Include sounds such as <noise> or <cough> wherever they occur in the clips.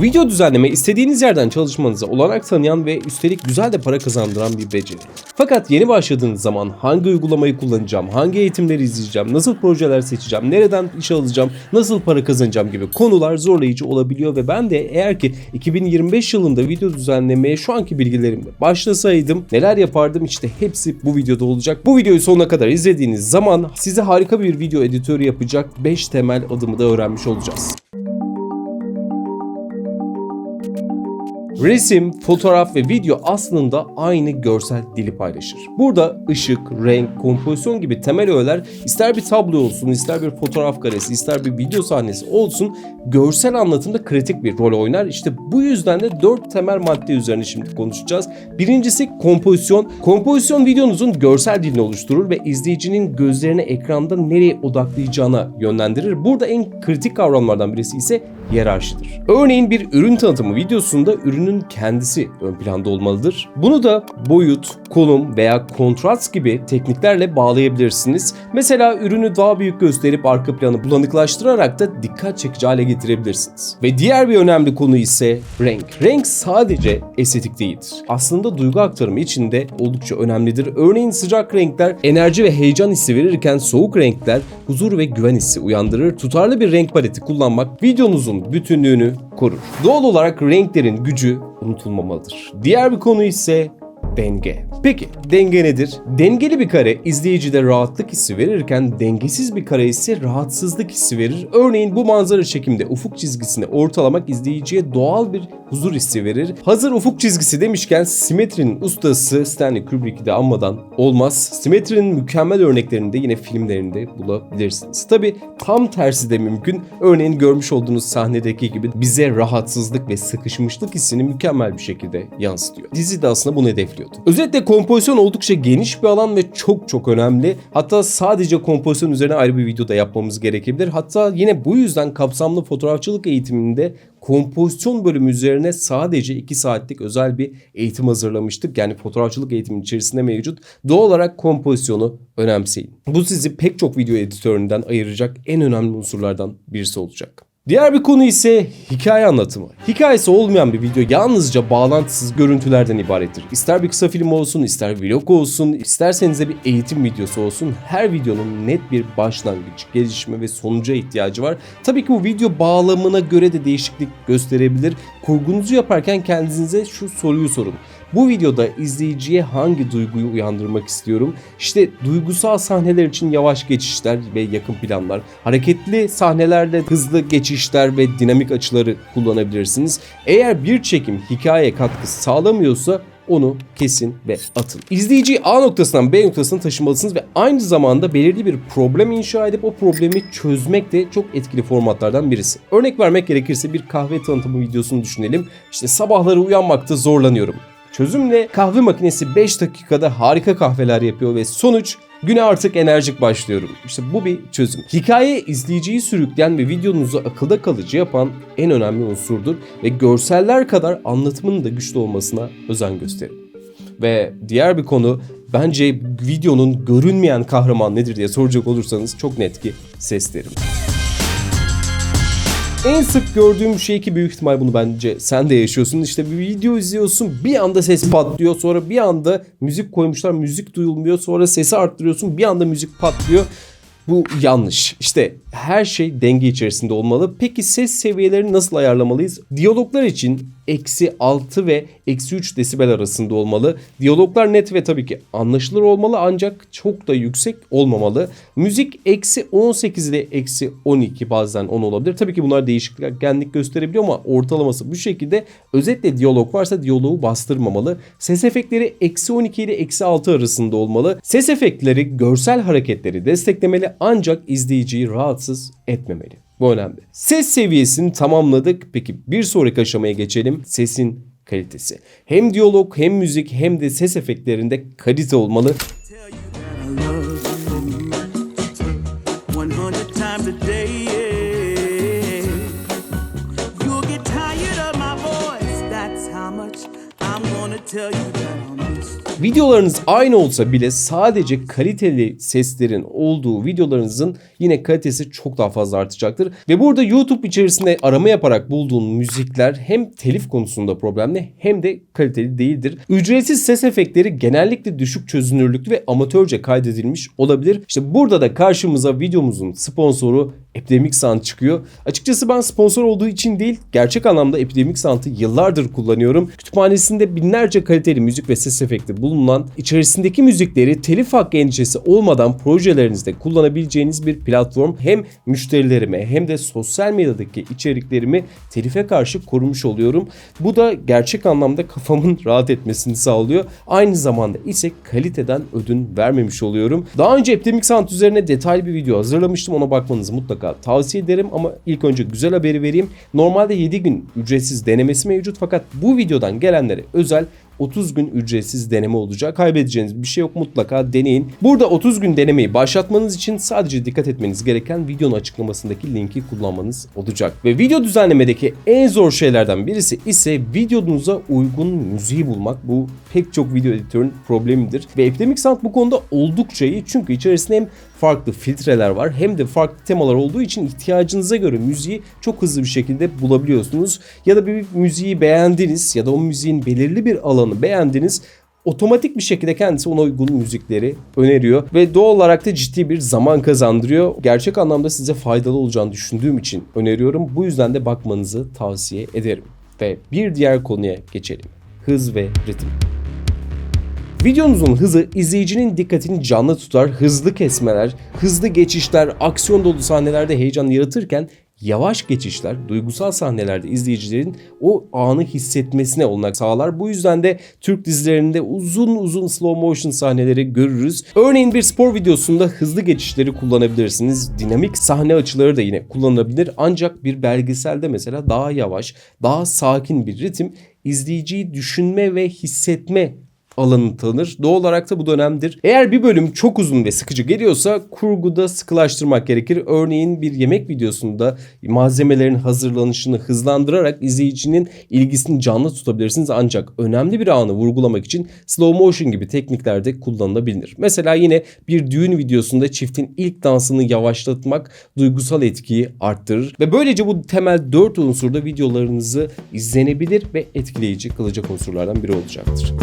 Video düzenleme istediğiniz yerden çalışmanıza olanak tanıyan ve üstelik güzel de para kazandıran bir beceri. Fakat yeni başladığınız zaman hangi uygulamayı kullanacağım, hangi eğitimleri izleyeceğim, nasıl projeler seçeceğim, nereden iş alacağım, nasıl para kazanacağım gibi konular zorlayıcı olabiliyor ve ben de eğer ki 2025 yılında video düzenlemeye şu anki bilgilerimle başlasaydım neler yapardım işte hepsi bu videoda olacak. Bu videoyu sonuna kadar izlediğiniz zaman size harika bir video editörü yapacak 5 temel adımı da öğrenmiş olacağız. Resim, fotoğraf ve video aslında aynı görsel dili paylaşır. Burada ışık, renk, kompozisyon gibi temel öğeler ister bir tablo olsun, ister bir fotoğraf karesi, ister bir video sahnesi olsun görsel anlatımda kritik bir rol oynar. İşte bu yüzden de 4 temel madde üzerine şimdi konuşacağız. Birincisi kompozisyon. Kompozisyon videonuzun görsel dilini oluşturur ve izleyicinin gözlerini ekranda nereye odaklayacağına yönlendirir. Burada en kritik kavramlardan birisi ise hiyerarşidir. Örneğin bir ürün tanıtımı videosunda ürünün kendisi ön planda olmalıdır. Bunu da boyut, konum veya kontrast gibi tekniklerle bağlayabilirsiniz. Mesela ürünü daha büyük gösterip arka planı bulanıklaştırarak da dikkat çekici hale getirebilirsiniz. Ve diğer bir önemli konu ise renk. Renk sadece estetik değildir. Aslında duygu aktarımı için de oldukça önemlidir. Örneğin sıcak renkler enerji ve heyecan hissi verirken soğuk renkler huzur ve güven hissi uyandırır. Tutarlı bir renk paleti kullanmak videonuzun bütünlüğünü korur. Doğal olarak renklerin gücü unutulmamalıdır. Diğer bir konu ise denge. Peki denge nedir? Dengeli bir kare izleyicide rahatlık hissi verirken dengesiz bir kare ise rahatsızlık hissi verir. Örneğin bu manzara çekimde ufuk çizgisini ortalamak izleyiciye doğal bir huzur hissi verir. Hazır ufuk çizgisi demişken simetrinin ustası Stanley Kubrick'i de anmadan olmaz. Simetrinin mükemmel örneklerini de yine filmlerinde bulabilirsiniz. Tabi tam tersi de mümkün. Örneğin görmüş olduğunuz sahnedeki gibi bize rahatsızlık ve sıkışmışlık hissini mükemmel bir şekilde yansıtıyor. Dizi de aslında bunu hedefliyordu. Özetle kompozisyon oldukça geniş bir alan ve çok çok önemli. Hatta sadece kompozisyon üzerine ayrı bir video da yapmamız gerekebilir. Hatta yine bu yüzden kapsamlı fotoğrafçılık eğitiminde kompozisyon bölümü üzerine sadece 2 saatlik özel bir eğitim hazırlamıştık. Yani fotoğrafçılık eğitiminin içerisinde mevcut. Doğal olarak kompozisyonu önemseyin. Bu sizi pek çok video editöründen ayıracak en önemli unsurlardan birisi olacak. Diğer bir konu ise hikaye anlatımı. Hikayesi olmayan bir video yalnızca bağlantısız görüntülerden ibarettir. İster bir kısa film olsun, ister vlog olsun, isterseniz de bir eğitim videosu olsun. Her videonun net bir başlangıç, gelişme ve sonuca ihtiyacı var. Tabii ki bu video bağlamına göre de değişiklik gösterebilir. Kurgunuzu yaparken kendinize şu soruyu sorun. Bu videoda izleyiciye hangi duyguyu uyandırmak istiyorum? İşte duygusal sahneler için yavaş geçişler ve yakın planlar, hareketli sahnelerde hızlı geçişler ve dinamik açıları kullanabilirsiniz. Eğer bir çekim hikayeye katkı sağlamıyorsa onu kesin ve atın. İzleyiciyi A noktasından B noktasına taşımalısınız ve aynı zamanda belirli bir problem inşa edip o problemi çözmek de çok etkili formatlardan birisi. Örnek vermek gerekirse bir kahve tanıtımı videosunu düşünelim. İşte sabahları uyanmakta zorlanıyorum. Çözümle kahve makinesi 5 dakikada harika kahveler yapıyor ve sonuç güne artık enerjik başlıyorum. İşte bu bir çözüm. Hikaye izleyiciyi sürükleyen ve videonuzu akılda kalıcı yapan en önemli unsurdur ve görseller kadar anlatımının da güçlü olmasına özen gösterin. Ve diğer bir konu bence videonun görünmeyen kahraman nedir diye soracak olursanız çok net ki seslerim. En sık gördüğüm şey ki büyük ihtimal bunu bence sen de yaşıyorsun. İşte bir video izliyorsun bir anda ses patlıyor sonra bir anda müzik koymuşlar müzik duyulmuyor sonra sesi arttırıyorsun bir anda müzik patlıyor. Bu yanlış. İşte her şey denge içerisinde olmalı. Peki ses seviyelerini nasıl ayarlamalıyız? Diyaloglar için eksi 6 ve eksi 3 desibel arasında olmalı. Diyaloglar net ve tabii ki anlaşılır olmalı ancak çok da yüksek olmamalı. Müzik eksi 18 ile eksi 12 bazen 10 olabilir. Tabii ki bunlar değişkenlik gösterebiliyor ama ortalaması bu şekilde. Özetle diyalog varsa diyalogu bastırmamalı. Ses efektleri eksi 12 ile eksi 6 arasında olmalı. Ses efektleri görsel hareketleri desteklemeli ancak izleyiciyi rahatsız etmemeli. Bu önemli. Ses seviyesini tamamladık. Peki bir sonraki aşamaya geçelim. Sesin kalitesi. Hem diyalog hem müzik hem de ses efektlerinde kalite olmalı. tell you Videolarınız aynı olsa bile sadece kaliteli seslerin olduğu videolarınızın yine kalitesi çok daha fazla artacaktır. Ve burada YouTube içerisinde arama yaparak bulduğun müzikler hem telif konusunda problemli hem de kaliteli değildir. Ücretsiz ses efektleri genellikle düşük çözünürlüklü ve amatörce kaydedilmiş olabilir. İşte burada da karşımıza videomuzun sponsoru Epidemic Sound çıkıyor. Açıkçası ben sponsor olduğu için değil, gerçek anlamda Epidemic Sound'ı yıllardır kullanıyorum. Kütüphanesinde binlerce kaliteli müzik ve ses efekti bulunan, içerisindeki müzikleri telif hakkı endişesi olmadan projelerinizde kullanabileceğiniz bir platform. Hem müşterilerime hem de sosyal medyadaki içeriklerimi telife karşı korumuş oluyorum. Bu da gerçek anlamda kafamın <laughs> rahat etmesini sağlıyor. Aynı zamanda ise kaliteden ödün vermemiş oluyorum. Daha önce Epidemic Sound üzerine detaylı bir video hazırlamıştım. Ona bakmanızı mutlaka tavsiye ederim ama ilk önce güzel haberi vereyim. Normalde 7 gün ücretsiz denemesi mevcut fakat bu videodan gelenlere özel 30 gün ücretsiz deneme olacak. Kaybedeceğiniz bir şey yok mutlaka deneyin. Burada 30 gün denemeyi başlatmanız için sadece dikkat etmeniz gereken videonun açıklamasındaki linki kullanmanız olacak. Ve video düzenlemedeki en zor şeylerden birisi ise videonuza uygun müziği bulmak. Bu pek çok video editörün problemidir. Ve Epidemic Sound bu konuda oldukça iyi çünkü içerisinde hem farklı filtreler var hem de farklı temalar olduğu için ihtiyacınıza göre müziği çok hızlı bir şekilde bulabiliyorsunuz. Ya da bir müziği beğendiniz ya da o müziğin belirli bir alanı beğendiniz otomatik bir şekilde kendisi ona uygun müzikleri öneriyor ve doğal olarak da ciddi bir zaman kazandırıyor. Gerçek anlamda size faydalı olacağını düşündüğüm için öneriyorum. Bu yüzden de bakmanızı tavsiye ederim. Ve bir diğer konuya geçelim. Hız ve ritim. Videonuzun hızı izleyicinin dikkatini canlı tutar, hızlı kesmeler, hızlı geçişler, aksiyon dolu sahnelerde heyecan yaratırken yavaş geçişler duygusal sahnelerde izleyicilerin o anı hissetmesine olanak sağlar. Bu yüzden de Türk dizilerinde uzun uzun slow motion sahneleri görürüz. Örneğin bir spor videosunda hızlı geçişleri kullanabilirsiniz. Dinamik sahne açıları da yine kullanılabilir. Ancak bir belgeselde mesela daha yavaş, daha sakin bir ritim izleyiciyi düşünme ve hissetme alanını tanır. Doğal olarak da bu dönemdir. Eğer bir bölüm çok uzun ve sıkıcı geliyorsa kurguda sıkılaştırmak gerekir. Örneğin bir yemek videosunda malzemelerin hazırlanışını hızlandırarak izleyicinin ilgisini canlı tutabilirsiniz. Ancak önemli bir anı vurgulamak için slow motion gibi teknikler de kullanılabilir. Mesela yine bir düğün videosunda çiftin ilk dansını yavaşlatmak duygusal etkiyi arttırır ve böylece bu temel 4 unsurda videolarınızı izlenebilir ve etkileyici kılacak unsurlardan biri olacaktır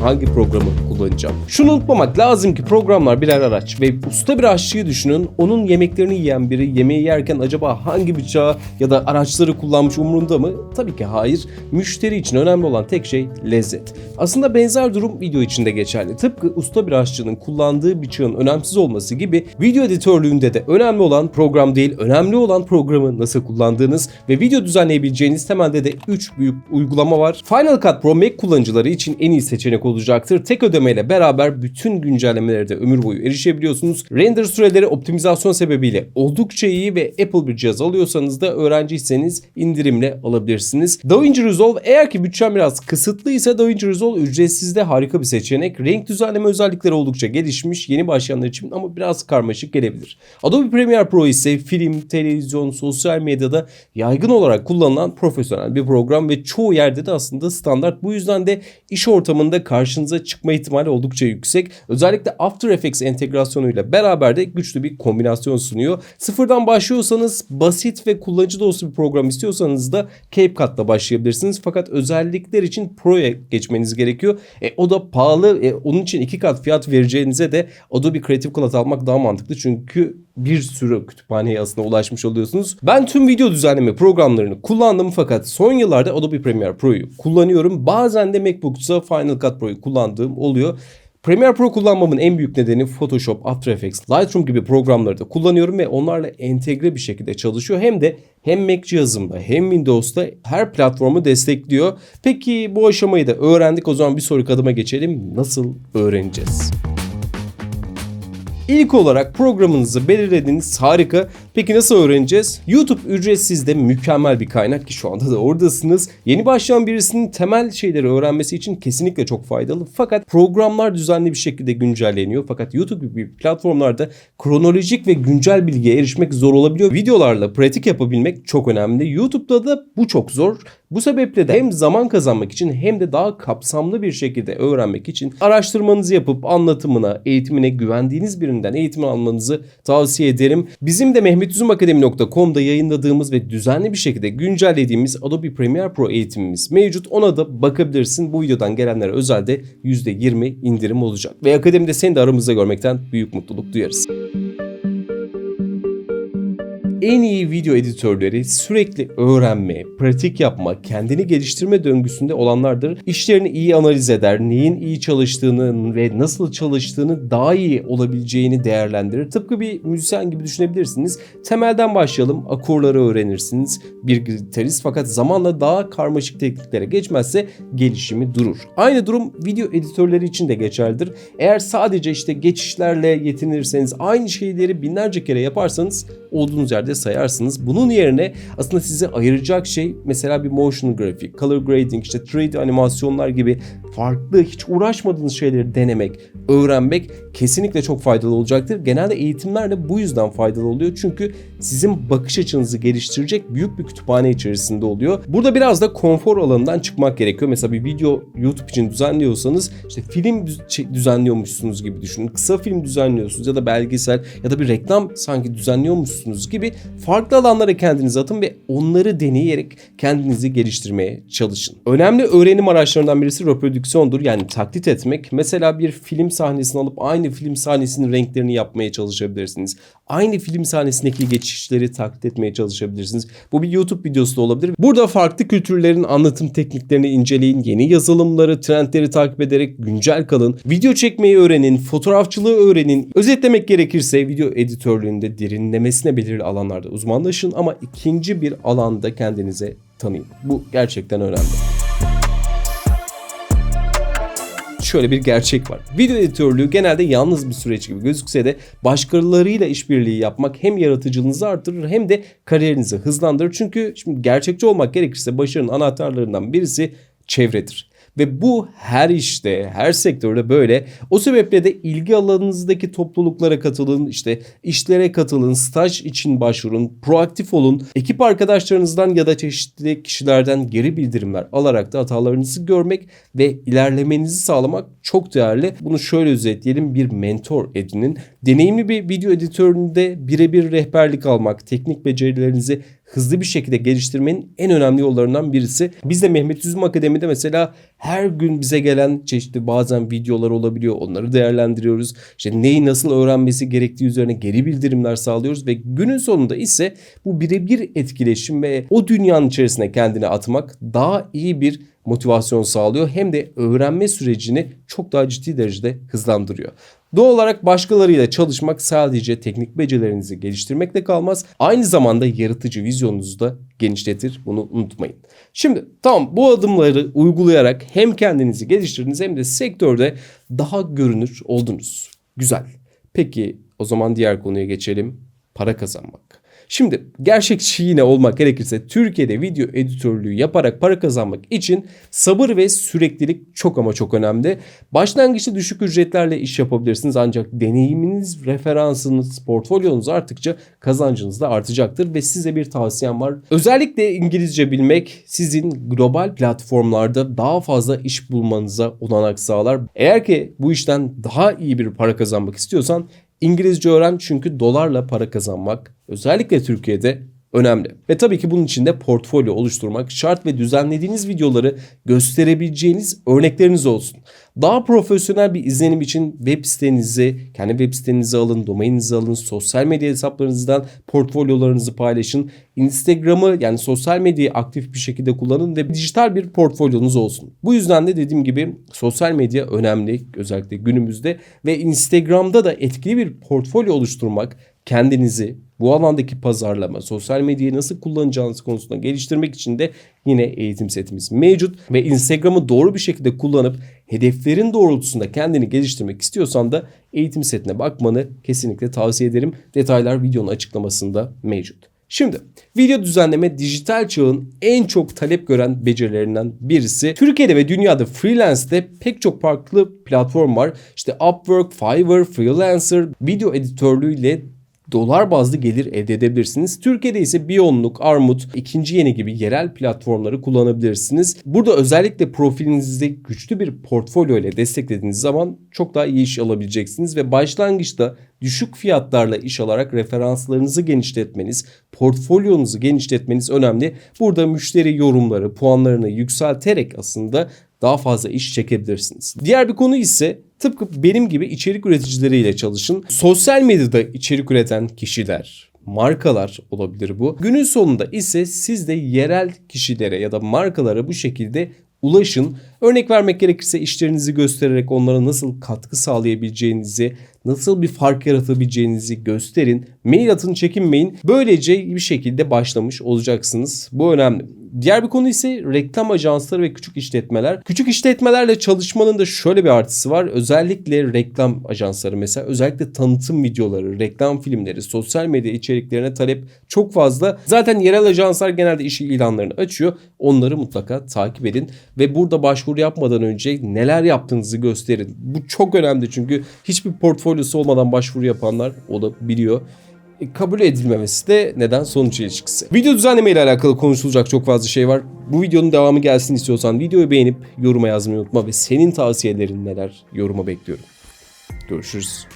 hangi programı kullanacağım. Şunu unutmamak lazım ki programlar birer araç ve usta bir aşçıyı düşünün. Onun yemeklerini yiyen biri yemeği yerken acaba hangi bıçağı ya da araçları kullanmış umurunda mı? Tabii ki hayır. Müşteri için önemli olan tek şey lezzet. Aslında benzer durum video içinde geçerli. Tıpkı usta bir aşçının kullandığı bıçağın önemsiz olması gibi video editörlüğünde de önemli olan program değil, önemli olan programı nasıl kullandığınız ve video düzenleyebileceğiniz temelde de 3 büyük uygulama var. Final Cut Pro Mac kullanıcıları için en iyi seçenek olacaktır. Tek ödemeyle beraber bütün güncellemelere de ömür boyu erişebiliyorsunuz. Render süreleri optimizasyon sebebiyle oldukça iyi ve Apple bir cihaz alıyorsanız da öğrenciyseniz indirimle alabilirsiniz. DaVinci Resolve eğer ki bütçem biraz kısıtlıysa DaVinci Resolve ücretsiz de harika bir seçenek. Renk düzenleme özellikleri oldukça gelişmiş yeni başlayanlar için ama biraz karmaşık gelebilir. Adobe Premiere Pro ise film, televizyon, sosyal medyada yaygın olarak kullanılan profesyonel bir program ve çoğu yerde de aslında standart. Bu yüzden de iş ortamında karşınıza çıkma ihtimali oldukça yüksek. Özellikle After Effects entegrasyonuyla beraber de güçlü bir kombinasyon sunuyor. Sıfırdan başlıyorsanız basit ve kullanıcı dostu bir program istiyorsanız da CapCut'la başlayabilirsiniz. Fakat özellikler için Pro'ya geçmeniz gerekiyor. E, o da pahalı. E, onun için iki kat fiyat vereceğinize de Adobe Creative Cloud almak daha mantıklı. Çünkü bir sürü kütüphaneye aslında ulaşmış oluyorsunuz. Ben tüm video düzenleme programlarını kullandım fakat son yıllarda Adobe Premiere Pro'yu kullanıyorum. Bazen de MacBook'ta Final Cut Pro'yu kullandığım oluyor. Premiere Pro kullanmamın en büyük nedeni Photoshop, After Effects, Lightroom gibi programları da kullanıyorum ve onlarla entegre bir şekilde çalışıyor. Hem de hem Mac cihazımda hem Windows'ta her platformu destekliyor. Peki bu aşamayı da öğrendik. O zaman bir sonraki adıma geçelim. Nasıl öğreneceğiz? İlk olarak programınızı belirlediniz. Harika. Peki nasıl öğreneceğiz? YouTube ücretsiz de mükemmel bir kaynak ki şu anda da oradasınız. Yeni başlayan birisinin temel şeyleri öğrenmesi için kesinlikle çok faydalı. Fakat programlar düzenli bir şekilde güncelleniyor. Fakat YouTube gibi platformlarda kronolojik ve güncel bilgiye erişmek zor olabiliyor. Videolarla pratik yapabilmek çok önemli. YouTube'da da bu çok zor. Bu sebeple de hem zaman kazanmak için hem de daha kapsamlı bir şekilde öğrenmek için araştırmanızı yapıp anlatımına, eğitimine güvendiğiniz birinden eğitim almanızı tavsiye ederim. Bizim de mehmetüzümakademi.com'da yayınladığımız ve düzenli bir şekilde güncellediğimiz Adobe Premiere Pro eğitimimiz mevcut. Ona da bakabilirsin. Bu videodan gelenlere özel de %20 indirim olacak. Ve akademide seni de aramızda görmekten büyük mutluluk duyarız en iyi video editörleri sürekli öğrenme, pratik yapma, kendini geliştirme döngüsünde olanlardır. İşlerini iyi analiz eder, neyin iyi çalıştığını ve nasıl çalıştığını daha iyi olabileceğini değerlendirir. Tıpkı bir müzisyen gibi düşünebilirsiniz. Temelden başlayalım, akorları öğrenirsiniz. Bir gitarist fakat zamanla daha karmaşık tekniklere geçmezse gelişimi durur. Aynı durum video editörleri için de geçerlidir. Eğer sadece işte geçişlerle yetinirseniz, aynı şeyleri binlerce kere yaparsanız olduğunuz yerde sayarsınız. Bunun yerine aslında sizi ayıracak şey mesela bir motion grafik, color grading, işte 3D animasyonlar gibi farklı hiç uğraşmadığınız şeyleri denemek, öğrenmek kesinlikle çok faydalı olacaktır. Genelde eğitimler de bu yüzden faydalı oluyor. Çünkü sizin bakış açınızı geliştirecek büyük bir kütüphane içerisinde oluyor. Burada biraz da konfor alanından çıkmak gerekiyor. Mesela bir video YouTube için düzenliyorsanız işte film düzenliyormuşsunuz gibi düşünün. Kısa film düzenliyorsunuz ya da belgesel ya da bir reklam sanki düzenliyormuşsunuz gibi farklı alanlara kendinizi atın ve onları deneyerek kendinizi geliştirmeye çalışın. Önemli öğrenim araçlarından birisi reprodüksiyondur yani taklit etmek. Mesela bir film sahnesini alıp aynı film sahnesinin renklerini yapmaya çalışabilirsiniz. Aynı film sahnesindeki geçişleri taklit etmeye çalışabilirsiniz. Bu bir YouTube videosu da olabilir. Burada farklı kültürlerin anlatım tekniklerini inceleyin. Yeni yazılımları, trendleri takip ederek güncel kalın. Video çekmeyi öğrenin, fotoğrafçılığı öğrenin. Özetlemek gerekirse video editörlüğünde derinlemesine belirli alanlarda uzmanlaşın ama ikinci bir alanda kendinize tanıyın. Bu gerçekten önemli şöyle bir gerçek var. Video editörlüğü genelde yalnız bir süreç gibi gözükse de başkalarıyla işbirliği yapmak hem yaratıcılığınızı artırır hem de kariyerinizi hızlandırır. Çünkü şimdi gerçekçi olmak gerekirse başarının anahtarlarından birisi çevredir. Ve bu her işte, her sektörde böyle. O sebeple de ilgi alanınızdaki topluluklara katılın, işte işlere katılın, staj için başvurun, proaktif olun. Ekip arkadaşlarınızdan ya da çeşitli kişilerden geri bildirimler alarak da hatalarınızı görmek ve ilerlemenizi sağlamak çok değerli. Bunu şöyle özetleyelim. Bir mentor edinin. Deneyimli bir video editöründe birebir rehberlik almak, teknik becerilerinizi hızlı bir şekilde geliştirmenin en önemli yollarından birisi. Biz de Mehmet Üzüm Akademi'de mesela her gün bize gelen çeşitli bazen videolar olabiliyor. Onları değerlendiriyoruz. İşte neyi nasıl öğrenmesi gerektiği üzerine geri bildirimler sağlıyoruz ve günün sonunda ise bu birebir etkileşim ve o dünyanın içerisine kendini atmak daha iyi bir motivasyon sağlıyor hem de öğrenme sürecini çok daha ciddi derecede hızlandırıyor. Doğal olarak başkalarıyla çalışmak sadece teknik becerilerinizi geliştirmekle kalmaz. Aynı zamanda yaratıcı vizyonunuzu da genişletir. Bunu unutmayın. Şimdi tamam bu adımları uygulayarak hem kendinizi geliştirdiniz hem de sektörde daha görünür oldunuz. Güzel. Peki o zaman diğer konuya geçelim. Para kazanmak. Şimdi gerçekçi yine olmak gerekirse Türkiye'de video editörlüğü yaparak para kazanmak için sabır ve süreklilik çok ama çok önemli. Başlangıçta düşük ücretlerle iş yapabilirsiniz ancak deneyiminiz, referansınız, portfolyonuz arttıkça kazancınız da artacaktır ve size bir tavsiyem var. Özellikle İngilizce bilmek sizin global platformlarda daha fazla iş bulmanıza olanak sağlar. Eğer ki bu işten daha iyi bir para kazanmak istiyorsan İngilizce öğren çünkü dolarla para kazanmak özellikle Türkiye'de önemli. Ve tabii ki bunun için de portfolyo oluşturmak şart ve düzenlediğiniz videoları gösterebileceğiniz örnekleriniz olsun. Daha profesyonel bir izlenim için web sitenizi, kendi web sitenizi alın, domaininizi alın, sosyal medya hesaplarınızdan portfolyolarınızı paylaşın. Instagram'ı yani sosyal medyayı aktif bir şekilde kullanın ve dijital bir portfolyonuz olsun. Bu yüzden de dediğim gibi sosyal medya önemli özellikle günümüzde ve Instagram'da da etkili bir portfolyo oluşturmak kendinizi bu alandaki pazarlama, sosyal medyayı nasıl kullanacağınız konusunda geliştirmek için de yine eğitim setimiz mevcut ve Instagram'ı doğru bir şekilde kullanıp hedeflerin doğrultusunda kendini geliştirmek istiyorsan da eğitim setine bakmanı kesinlikle tavsiye ederim. Detaylar videonun açıklamasında mevcut. Şimdi video düzenleme dijital çağın en çok talep gören becerilerinden birisi. Türkiye'de ve dünyada freelance'de pek çok farklı platform var. İşte Upwork, Fiverr, Freelancer, video editörlüğüyle dolar bazlı gelir elde edebilirsiniz. Türkiye'de ise Biyonluk, Armut, ikinci yeni gibi yerel platformları kullanabilirsiniz. Burada özellikle profilinizi güçlü bir portfolyo ile desteklediğiniz zaman çok daha iyi iş alabileceksiniz ve başlangıçta düşük fiyatlarla iş alarak referanslarınızı genişletmeniz, portfolyonuzu genişletmeniz önemli. Burada müşteri yorumları, puanlarını yükselterek aslında daha fazla iş çekebilirsiniz. Diğer bir konu ise tıpkı benim gibi içerik üreticileriyle çalışın. Sosyal medyada içerik üreten kişiler, markalar olabilir bu. Günün sonunda ise siz de yerel kişilere ya da markalara bu şekilde ulaşın. Örnek vermek gerekirse işlerinizi göstererek onlara nasıl katkı sağlayabileceğinizi, nasıl bir fark yaratabileceğinizi gösterin. Mail atın çekinmeyin. Böylece bir şekilde başlamış olacaksınız. Bu önemli. Diğer bir konu ise reklam ajansları ve küçük işletmeler. Küçük işletmelerle çalışmanın da şöyle bir artısı var. Özellikle reklam ajansları mesela özellikle tanıtım videoları, reklam filmleri, sosyal medya içeriklerine talep çok fazla. Zaten yerel ajanslar genelde iş ilanlarını açıyor. Onları mutlaka takip edin ve burada başvuru yapmadan önce neler yaptığınızı gösterin. Bu çok önemli çünkü hiçbir portfolyosu olmadan başvuru yapanlar olabiliyor. E, kabul edilmemesi de neden sonuç ilişkisi. Video düzenleme ile alakalı konuşulacak çok fazla şey var. Bu videonun devamı gelsin istiyorsan videoyu beğenip yoruma yazmayı unutma ve senin tavsiyelerin neler yoruma bekliyorum. Görüşürüz.